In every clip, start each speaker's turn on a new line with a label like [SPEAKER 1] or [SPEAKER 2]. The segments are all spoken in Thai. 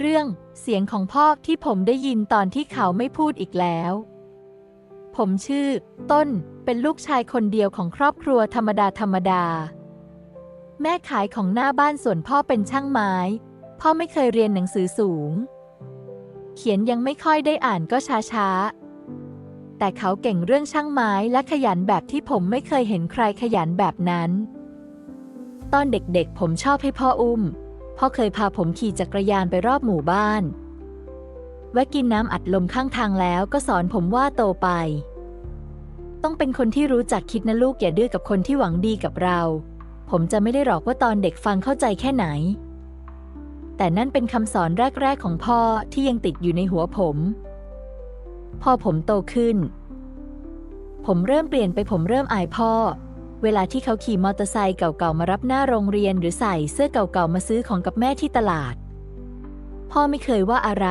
[SPEAKER 1] เรื่องเสียงของพ่อที่ผมได้ยินตอนที่เขาไม่พูดอีกแล้ว ผมชื่อ ต้นเป็นลูกชายคนเดียวของครอบครัวธรรมดาธรรมดา แม่ขายของหน้าบ้านส่วนพ่อเป็นช่างไม้ พ่อไม่เคยเรียนหนังสือสูง เขียนยังไม่ค่อยได้อ่านก็ช้าๆแต่เขาเก่งเรื่องช่างไม้และขยันแบบที่ผมไม่เคยเห็นใครขยันแบบนั้น ตอนเด็กๆ ผมชอบให้พ่ออุ้ม พ่อเคยพาผมขี่จักรยานไปรอบหมู่บ้าน แวะกินน้ำอัดลมข้างทางแล้วก็สอนผมว่าโตไป ต้องเป็นคนที่รู้จักคิดนะลูกอย่าดื้อกับคนที่หวังดีกับเรา ผมจะไม่ได้หรอกว่าตอนเด็กฟังเข้าใจแค่ไหน แต่นั่นเป็นคำสอนแรก ๆ ของพ่อที่ยังติดอยู่ในหัวผม พอผมโตขึ้น ผมเริ่มเปลี่ยนไปผมเริ่มอายพ่อ เวลาที่เขาขี่มอเตอร์ไซค์เก่าๆมารับหน้าโรงเรียนหรือใส่เสื้อเก่าๆมาซื้อของกับแม่ที่ตลาด พ่อไม่เคยว่าอะไร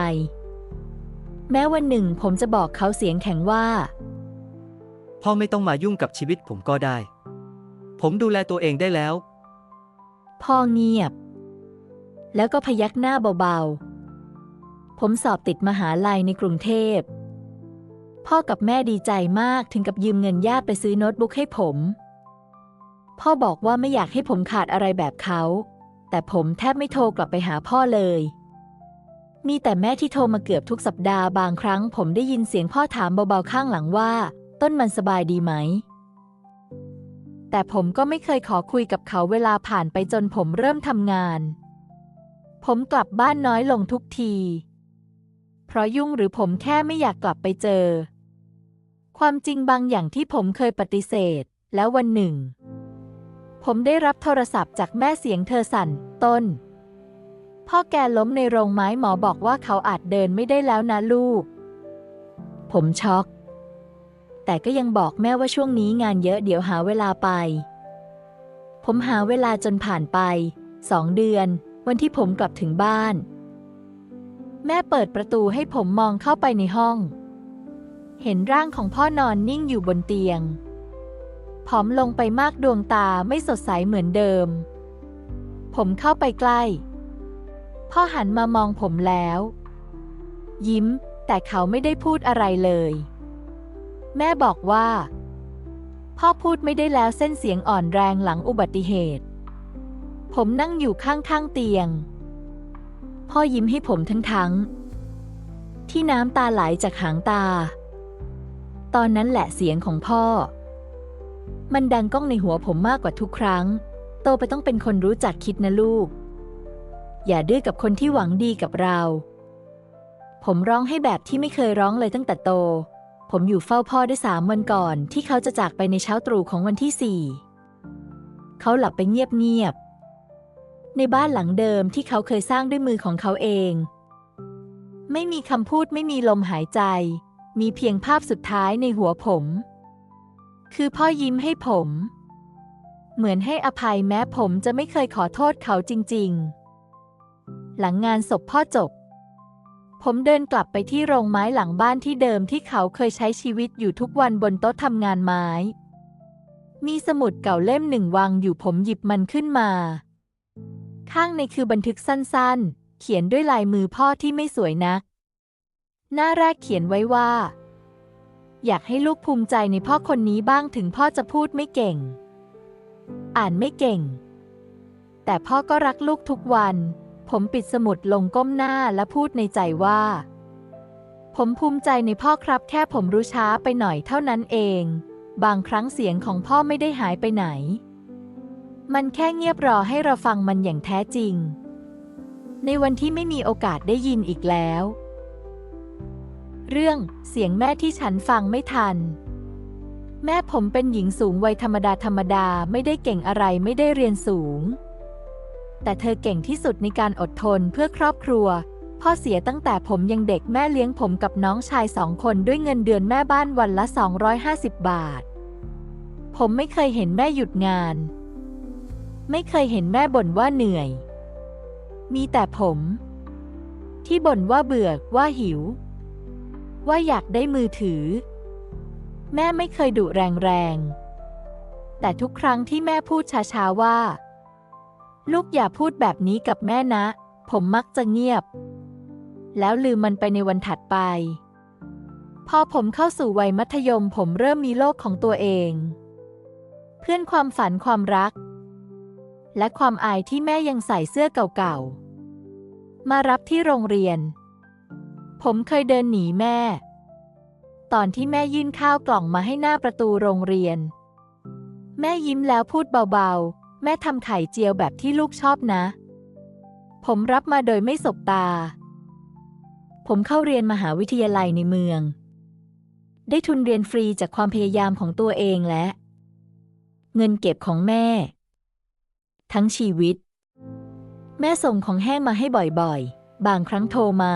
[SPEAKER 1] แม้วันหนึ่งผมจะบอกเขาเสียงแข็งว่า
[SPEAKER 2] พ่อไม่ต้องมายุ่งกับชีวิตผมก็ได้ ผมดูแลตัวเองได้แล้ว
[SPEAKER 1] พ่อเงียบ แล้วก็พยักหน้าเบาๆ ผมสอบติดมหาลัยในกรุงเทพ พ่อกับแม่ดีใจมากถึงกับยืมเงินญาติไปซื้อโน้ตบุ๊กให้ผม พ่อบอกว่าไม่อยากให้ผมขาดอะไรแบบเขา แต่ผมแทบไม่โทรกลับไปหาพ่อเลย มีแต่แม่ที่โทรมาเกือบทุกสัปดาห์บางครั้งผมได้ยินเสียงพ่อถามเบาๆข้างหลังว่า ต้นมันสบายดีไหม แต่ผมก็ไม่เคยขอคุยกับเขาเวลาผ่านไปจนผมเริ่มทำงาน ผมกลับบ้านน้อยลงทุกที เพราะยุ่งหรือผมแค่ไม่อยากกลับไปเจอ ความจริงบางอย่างที่ผมเคยปฏิเสธ แล้ววันหนึ่ง ผมได้รับโทรศัพท์จากแม่เสียงเธอสั่น ต้น พ่อแกล้มในโรงไม้หมอบอกว่าเขาอาจเดินไม่ได้แล้วนะลูก ผมช็อก แต่ก็ยังบอกแม่ว่าช่วงนี้งานเยอะเดี๋ยวหาเวลาไป ผมหาเวลาจนผ่านไปสองเดือน วันที่ผมกลับถึงบ้าน แม่เปิดประตูให้ผมมองเข้าไปในห้อง เห็นร่างของพ่อนอนนิ่งอยู่บนเตียง ผอมลงไปมากดวงตาไม่สดใสเหมือนเดิม ผมเข้าไปใกล้ พ่อหันมามองผมแล้ว ยิ้ม แต่เขาไม่ได้พูดอะไรเลย แม่บอกว่า พ่อพูดไม่ได้แล้วเส้นเสียงอ่อนแรงหลังอุบัติเหตุ ผมนั่งอยู่ข้างๆเตียง พ่อยิ้มให้ผมทั้งๆ ที่น้ำตาไหลจากหางตา ตอนนั้นแหละเสียงของพ่อ มันดังก้องในหัวผมมากกว่าทุกครั้ง โตไปต้องเป็นคนรู้จักคิดนะลูก อย่าดื้อกับคนที่หวังดีกับเรา ผมร้องให้แบบที่ไม่เคยร้องเลยตั้งแต่โต ผมอยู่เฝ้าพ่อได้สามวันก่อน ที่เขาจะจากไปในเช้าตรู่ของวันที่สี่เขาหลับไปเงียบๆ ในบ้านหลังเดิมที่เขาเคยสร้างด้วยมือของเขาเอง ไม่มีคำพูดไม่มีลมหายใจ มีเพียงภาพสุดท้ายในหัวผม คือพ่อยิ้มให้ผม เหมือนให้อภัยแม้ผมจะไม่เคยขอโทษเขาจริง ๆ หลังงานศพพ่อจบ ผมเดินกลับไปที่โรงไม้หลังบ้านที่เดิมที่เขาเคยใช้ชีวิตอยู่ทุกวันบนโต๊ะทำงานไม้ มีสมุดเก่าเล่มหนึ่งวางอยู่ผมหยิบมันขึ้นมา ข้างในคือบันทึกสั้น ๆ เขียนด้วยลายมือพ่อที่ไม่สวยนัก หน้าแรกเขียนไว้ว่า อยากให้ลูกภูมิใจในพ่อคนนี้บ้างถึงพ่อจะพูดไม่เก่ง อ่านไม่เก่ง แต่พ่อก็รักลูกทุกวัน ผมปิดสมุดลงก้มหน้าและพูดในใจว่า ผมภูมิใจในพ่อครับแค่ผมรู้ช้าไปหน่อยเท่านั้นเอง บางครั้งเสียงของพ่อไม่ได้หายไปไหน มันแค่เงียบรอให้เราฟังมันอย่างแท้จริง ในวันที่ไม่มีโอกาสได้ยินอีกแล้ว เรื่องเสียงแม่ที่ฉันฟังไม่ทัน แม่ผมเป็นหญิงสูงวัยธรรมดาธรรมดาไม่ได้เก่งอะไรไม่ได้เรียนสูง แต่เธอเก่งที่สุดในการอดทนเพื่อครอบครัว พ่อเสียตั้งแต่ผมยังเด็กแม่เลี้ยงผมกับน้องชายสองคนด้วยเงินเดือนแม่บ้านวันละ 250 บาท ผมไม่เคยเห็นแม่หยุดงาน ไม่เคยเห็นแม่บ่นว่าเหนื่อย มีแต่ผม ที่บ่นว่าเบื่อว่าหิว ว่าอยากได้มือถือ แม่ไม่เคยดุแรงๆ แต่ทุกครั้งที่แม่พูดช้าๆว่า ลูกอย่าพูดแบบนี้กับแม่นะ ผมมักจะเงียบ แล้วลืมมันไปในวันถัดไป พอผมเข้าสู่วัยมัธยมผมเริ่มมีโลกของตัวเอง เพื่อนความฝันความรัก และความอายที่แม่ยังใส่เสื้อเก่าๆ มารับที่โรงเรียน ผมเคยเดินหนีแม่ ตอนที่แม่ยื่นข้าวกล่องมาให้หน้าประตูโรงเรียน แม่ยิ้มแล้วพูดเบาๆ แม่ทำไข่เจียวแบบที่ลูกชอบนะ ผมรับมาโดยไม่สบตา ผมเข้าเรียนมหาวิทยาลัยในเมือง ได้ทุนเรียนฟรีจากความพยายามของตัวเองและ เงินเก็บของแม่ ทั้งชีวิต แม่ส่งของแห้งมาให้บ่อยๆ บางครั้งโทรมา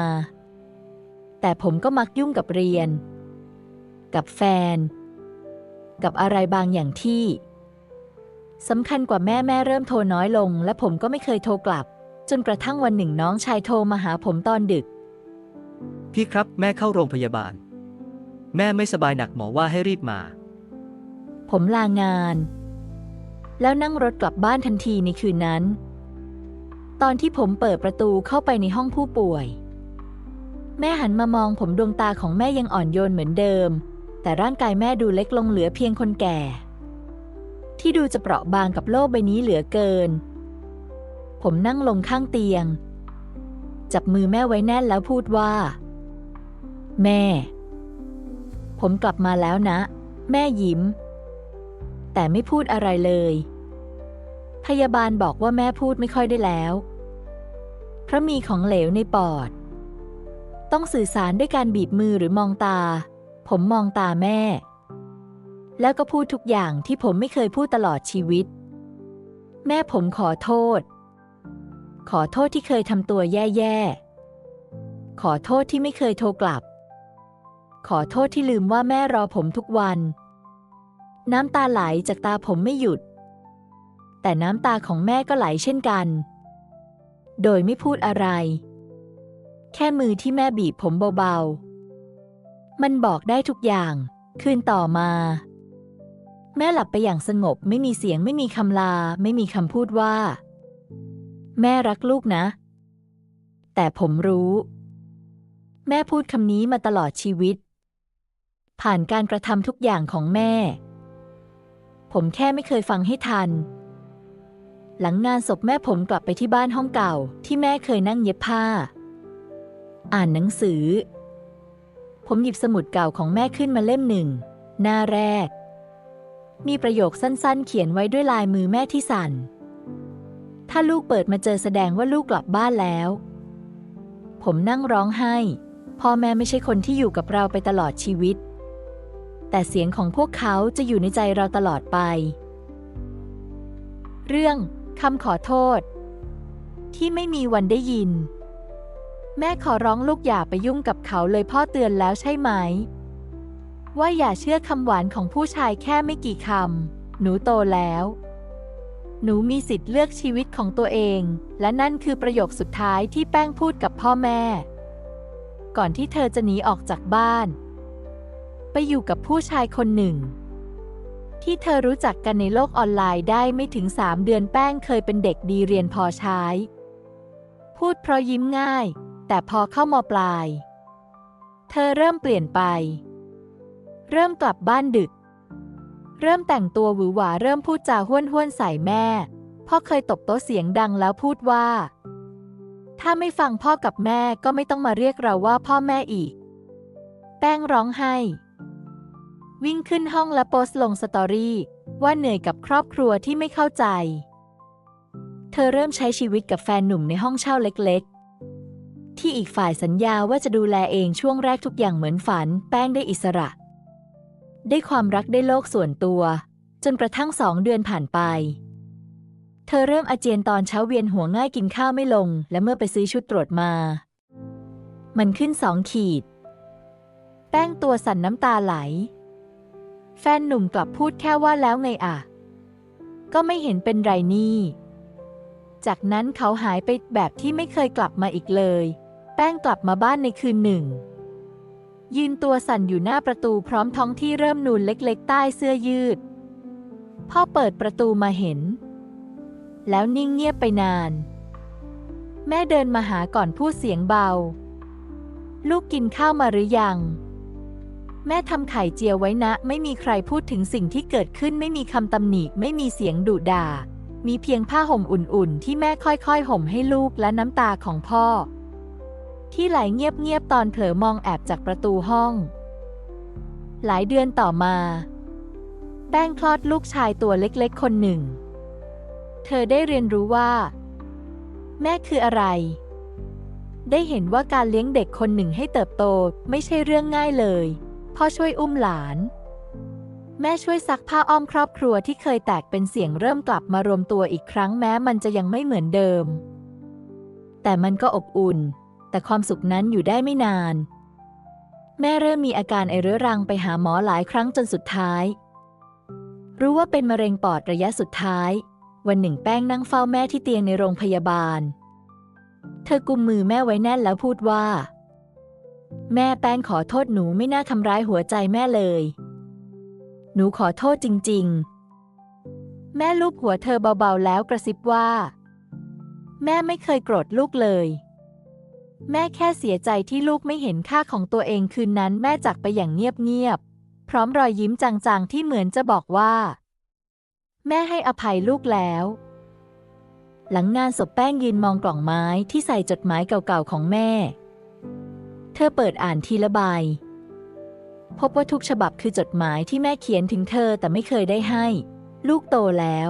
[SPEAKER 1] แต่ผมก็มักยุ่งกับเรียน กับแฟน กับอะไรบางอย่างที่สำคัญกว่าแม่แม่เริ่มโทรน้อยลง และผมก็ไม่เคยโทรกลับ จนกระทั่งวันหนึ่งน้องชายโทรมาหาผมตอนดึก
[SPEAKER 2] พี่ครับแม่เข้าโรงพยาบาล แม่ไม่สบายหนักหมอว่าให้รีบมา
[SPEAKER 1] ผมลางาน แล้วนั่งรถกลับบ้านทันทีในคืนนั้น ตอนที่ผมเปิดประตูเข้าไปในห้องผู้ป่วย แม่หันมามองผมดวงตาของแม่ยังอ่อนโยนเหมือนเดิม แต่ร่างกายแม่ดูเล็กลงเหลือเพียงคนแก่ ที่ดูจะเปราะบางกับโลกใบนี้เหลือเกิน ผมนั่งลงข้างเตียง จับมือแม่ไว้แน่นแล้วพูดว่า แม่ ผมกลับมาแล้วนะ แม่ยิ้ม แต่ไม่พูดอะไรเลย พยาบาลบอกว่าแม่พูดไม่ค่อยได้แล้ว เพราะมีของเหลวในปอด ต้องสื่อสารด้วยการบีบมือหรือมองตา ผมมองตาแม่ แล้วก็พูดทุกอย่างที่ผมไม่เคยพูดตลอดชีวิต แม่ผมขอโทษ ขอโทษที่เคยทำตัวแย่ๆ ขอโทษที่ไม่เคยโทรกลับ ขอโทษที่ลืมว่าแม่รอผมทุกวัน น้ำตาไหลจากตาผมไม่หยุด แต่น้ำตาของแม่ก็ไหลเช่นกัน โดยไม่พูดอะไร แค่มือที่แม่บีบผมเบาๆ มันบอกได้ทุกอย่าง คืนต่อมา แม่หลับไปอย่างสงบไม่มีเสียงไม่มีคำลา ไม่มีคำพูดว่า แม่รักลูกนะ แต่ผมรู้ แม่พูดคำนี้มาตลอดชีวิต ผ่านการกระทำทุกอย่างของแม่ ผมแค่ไม่เคยฟังให้ทันหลังงานศพแม่ผมกลับไปที่บ้านห้องเก่าที่แม่เคยนั่งเย็บผ้า อ่านหนังสือ ผมหยิบสมุดเก่าของแม่ขึ้นมาเล่มหนึ่ง หน้าแรก มีประโยคสั้นๆ เขียนไว้ด้วยลายมือแม่ที่สั่น ถ้าลูกเปิดมาเจอแสดงว่าลูกกลับบ้านแล้ว ผมนั่งร้องไห้ พ่อแม่ไม่ใช่คนที่อยู่กับเราไปตลอดชีวิต แต่เสียงของพวกเขาจะอยู่ในใจเราตลอดไป เรื่องคำขอโทษ ที่ไม่มีวันได้ยิน แม่ขอร้องลูกอย่าไปยุ่งกับเขาเลยพ่อเตือนแล้วใช่ไหม ว่าอย่าเชื่อคำหวานของผู้ชายแค่ไม่กี่คำ หนูโตแล้ว หนูมีสิทธิ์เลือกชีวิตของตัวเอง และนั่นคือประโยคสุดท้ายที่แป้งพูดกับพ่อแม่ ก่อนที่เธอจะหนีออกจากบ้าน ไปอยู่กับผู้ชายคนหนึ่ง ที่เธอรู้จักกันในโลกออนไลน์ได้ไม่ถึงสามเดือนแป้งเคยเป็นเด็กดีเรียนพอใช้ พูดเพราะยิ้มง่าย แต่พอเข้ามปลาย เธอเริ่มเปลี่ยนไป เริ่มกลับบ้านดึก เริ่มแต่งตัวหวือหวาเริ่มพูดจาห้วนห้วนๆใส่แม่ พ่อเคยตบโต๊ะเสียงดังแล้วพูดว่า ถ้าไม่ฟังพ่อกับแม่ก็ไม่ต้องมาเรียกเราว่าพ่อแม่อีก แป้งร้องไห้ วิ่งขึ้นห้องและโพสต์ลงสตอรี่ว่าเหนื่อยกับครอบครัวที่ไม่เข้าใจ เธอเริ่มใช้ชีวิตกับแฟนหนุ่มในห้องเช่าเล็กๆ ที่อีกฝ่ายสัญญาว่าจะดูแลเองช่วงแรกทุกอย่างเหมือนฝัน แป้งได้อิสระ ได้ความรักได้โลกส่วนตัว จนกระทั่งสองเดือนผ่านไป เธอเริ่มอาเจียนตอนเช้าเวียนหัวง่ายกินข้าวไม่ลง และเมื่อไปซื้อชุดตรวจมา มันขึ้นสองขีด แป้งตัวสั่นน้ำตาไหล แฟนหนุ่มกลับพูดแค่ว่าแล้วไงอะก็ไม่เห็นเป็นไรนี่จากนั้นเขาหายไปแบบที่ไม่เคยกลับมาอีกเลย แป้งกลับมาบ้านในคืนหนึ่ง ยืนตัวสั่นอยู่หน้าประตูพร้อมท้องที่เริ่มนูนเล็กๆ ใต้เสื้อยืด พ่อเปิดประตูมาเห็น แล้วนิ่งเงียบไปนาน แม่เดินมาหาก่อนพูดเสียงเบา ลูกกินข้าวมาหรือยัง แม่ทำไข่เจียวไว้นะ ไม่มีใครพูดถึงสิ่งที่เกิดขึ้นไม่มีคำตำหนิไม่มีเสียงดุด่ามีเพียงผ้าห่มอุ่นๆ ที่แม่ค่อยๆ ห่มให้ลูกและน้ำตาของพ่อ ที่ไหลเงียบๆตอนเผลอมองแอบจากประตูห้อง หลายเดือนต่อมา แป้งคลอดลูกชายตัวเล็กๆ คนหนึ่ง เธอได้เรียนรู้ว่า แม่คืออะไร ได้เห็นว่าการเลี้ยงเด็กคนหนึ่งให้เติบโตไม่ใช่เรื่องง่ายเลยพ่อช่วยอุ้มหลาน แม่ช่วยซักผ้าอ้อมครอบครัวที่เคยแตกเป็นเสียงเริ่มกลับมารวมตัวอีกครั้งแม้มันจะยังไม่เหมือนเดิม แต่มันก็อบอุ่น แต่ความสุขนั้นอยู่ได้ไม่นาน แม่เริ่มมีอาการไอเรื้อรังไปหาหมอหลายครั้งจนสุดท้าย รู้ว่าเป็นมะเร็งปอดระยะสุดท้าย วันหนึ่งแป้งนั่งเฝ้าแม่ที่เตียงในโรงพยาบาล เธอกุมมือแม่ไว้แน่นแล้วพูดว่า แม่แป้งขอโทษหนูไม่น่าทำร้ายหัวใจแม่เลย หนูขอโทษจริง ๆแม่ลูบหัวเธอเบาๆแล้วกระซิบว่า แม่ไม่เคยโกรธลูกเลย แม่แค่เสียใจที่ลูกไม่เห็นค่าของตัวเองคืนนั้นแม่จากไปอย่างเงียบๆ พร้อมรอยยิ้มจางๆที่เหมือนจะบอกว่า แม่ให้อภัยลูกแล้ว หลังงานศพแป้งยืนมองกล่องไม้ที่ใส่จดหมายเก่าๆของแม่ เธอเปิดอ่านทีละใบ พบว่าทุกฉบับคือจดหมายที่แม่เขียนถึงเธอแต่ไม่เคยได้ให้ ลูกโตแล้ว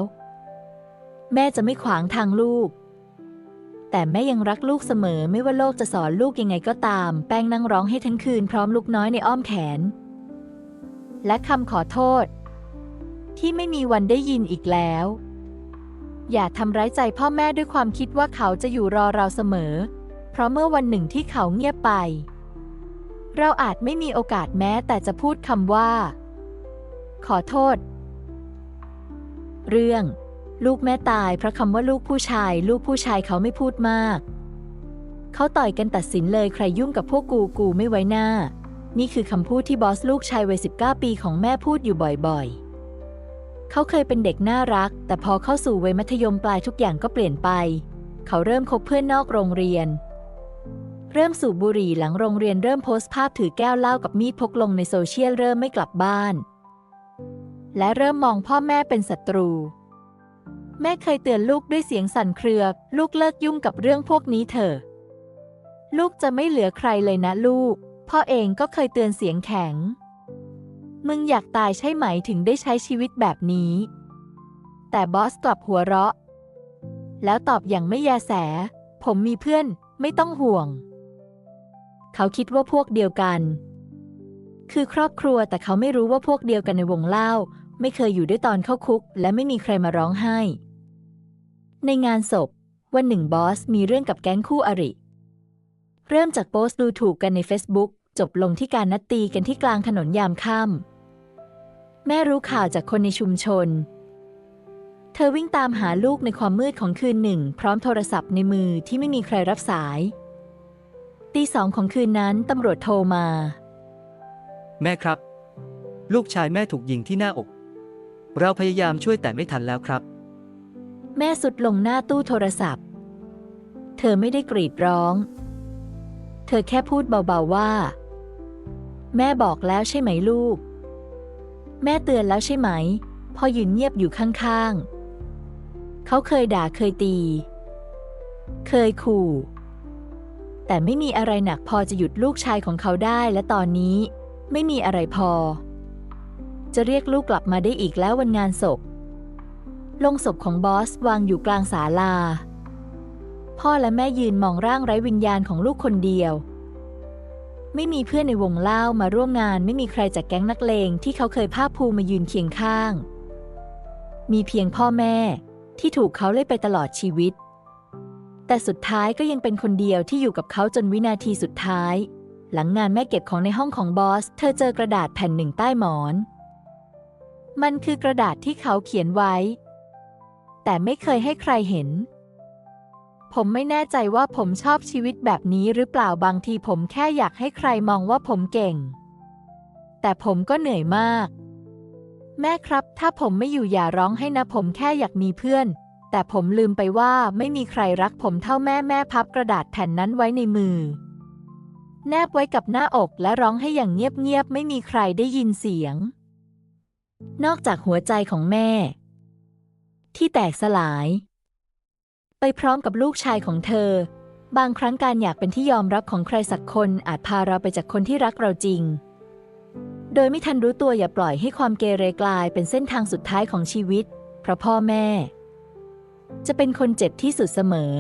[SPEAKER 1] แม่จะไม่ขวางทางลูก แต่แม่ยังรักลูกเสมอไม่ว่าโลกจะสอนลูกยังไงก็ตาม แป้งนั่งร้องให้ทั้งคืนพร้อมลูกน้อยในอ้อมแขน และคำขอโทษ ที่ไม่มีวันได้ยินอีกแล้ว อย่าทำร้ายใจพ่อแม่ด้วยความคิดว่าเขาจะอยู่รอเราเสมอ เพราะเมื่อวันหนึ่งที่เขาเงียบไป เราอาจไม่มีโอกาสแม้แต่จะพูดคำว่า ขอโทษ เรื่อง ลูกแม่ตายเพราะคำว่าลูกผู้ชาย ลูกผู้ชายเขาไม่พูดมาก เขาต่อยกันตัดสินเลยใครยุ่งกับพวกกูกูไม่ไว้หน้า นี่คือคำพูดที่บอสลูกชายวัย19 ปีของแม่พูดอยู่บ่อยๆ เขาเคยเป็นเด็กน่ารัก แต่พอเข้าสู่วัยมัธยมปลายทุกอย่างก็เปลี่ยนไป เขาเริ่มคบเพื่อนนอกโรงเรียน เริ่มสูบบุหรี่หลังโรงเรียนเริ่มโพสต์ภาพถือแก้วเหล้ากับมีดพกลงในโซเชียลเริ่มไม่กลับบ้าน และเริ่มมองพ่อแม่เป็นศัตรู แม่เคยเตือนลูกด้วยเสียงสั่นเครือ ลูกเลิกยุ่งกับเรื่องพวกนี้เถอะ ลูกจะไม่เหลือใครเลยนะลูก พ่อเองก็เคยเตือนเสียงแข็ง มึงอยากตายใช่ไหมถึงได้ใช้ชีวิตแบบนี้ แต่บอสกลับหัวเราะ แล้วตอบอย่างไม่แยแส ผมมีเพื่อน ไม่ต้องห่วง เขาคิดว่าพวกเดียวกัน คือครอบครัวแต่เขาไม่รู้ว่าพวกเดียวกันในวงเล่าไม่เคยอยู่ด้วยตอนเข้าคุก และไม่มีใครมาร้องไห้ ในงานศพ วันหนึ่งบอสมีเรื่องกับแก๊งคู่อริ เริ่มจากโพสต์ดูถูกกันใน Facebook จบลงที่การนัดตีกันที่กลางถนนยามค่ำแม่รู้ข่าวจากคนในชุมชน เธอวิ่งตามหาลูกในความมืดของคืนหนึ่ง พร้อมโทรศัพท์ในมือที่ไม่มีใครรับสาย ตีสองของคืนนั้นตำรวจโทรมา
[SPEAKER 2] แม่ครับ ลูกชายแม่ถูกยิงที่หน้าอก เราพยายามช่วยแต่ไม่ทันแล้วครับ
[SPEAKER 1] แม่สุดลงหน้าตู้โทรศัพท์ เธอไม่ได้กรีดร้อง เธอแค่พูดเบาๆว่า แม่บอกแล้วใช่ไหมลูก แม่เตือนแล้วใช่ไหม พอยืนเงียบอยู่ข้างๆ เขาเคยด่าเคยตี เคยขู่ แต่ไม่มีอะไรหนักพอจะหยุดลูกชายของเขาได้และตอนนี้ ไม่มีอะไรพอ จะเรียกลูกกลับมาได้อีกแล้ววันงานศพ ลงศพของบอสวางอยู่กลางศาลา พ่อและแม่ยืนมองร่างไร้วิญญาณของลูกคนเดียว ไม่มีเพื่อนในวงเล่ามาร่วมงานไม่มีใครจากแก๊งนักเลงที่เขาเคยภาคภูมิมายืนเคียงข้าง มีเพียงพ่อแม่ที่ถูกเขาเล่ยไปตลอดชีวิต แต่สุดท้ายก็ยังเป็นคนเดียวที่อยู่กับเขาจนวินาทีสุดท้าย หลังงานแม่เก็บของในห้องของบอส เธอเจอกระดาษแผ่นหนึ่งใต้หมอน มันคือกระดาษที่เขาเขียนไว้ แต่ไม่เคยให้ใครเห็น ผมไม่แน่ใจว่าผมชอบชีวิตแบบนี้หรือเปล่าบางทีผมแค่อยากให้ใครมองว่าผมเก่ง แต่ผมก็เหนื่อยมาก แม่ครับ ถ้าผมไม่อยู่อย่าร้องให้นะ ผมแค่อยากมีเพื่อน แต่ผมลืมไปว่าไม่มีใครรักผมเท่าแม่แม่พับกระดาษแผ่นนั้นไว้ในมือ แนบไว้กับหน้าอกและร้องให้อย่างเงียบๆไม่มีใครได้ยินเสียง นอกจากหัวใจของแม่ ที่แตกสลาย ไปพร้อมกับลูกชายของเธอ บางครั้งการอยากเป็นที่ยอมรับของใครสักคนอาจพาเราไปจากคนที่รักเราจริง โดยไม่ทันรู้ตัวอย่าปล่อยให้ความเกเรกลายเป็นเส้นทางสุดท้ายของชีวิต เพราะพ่อแม่ จะเป็นคนเจ็บที่สุดเสมอ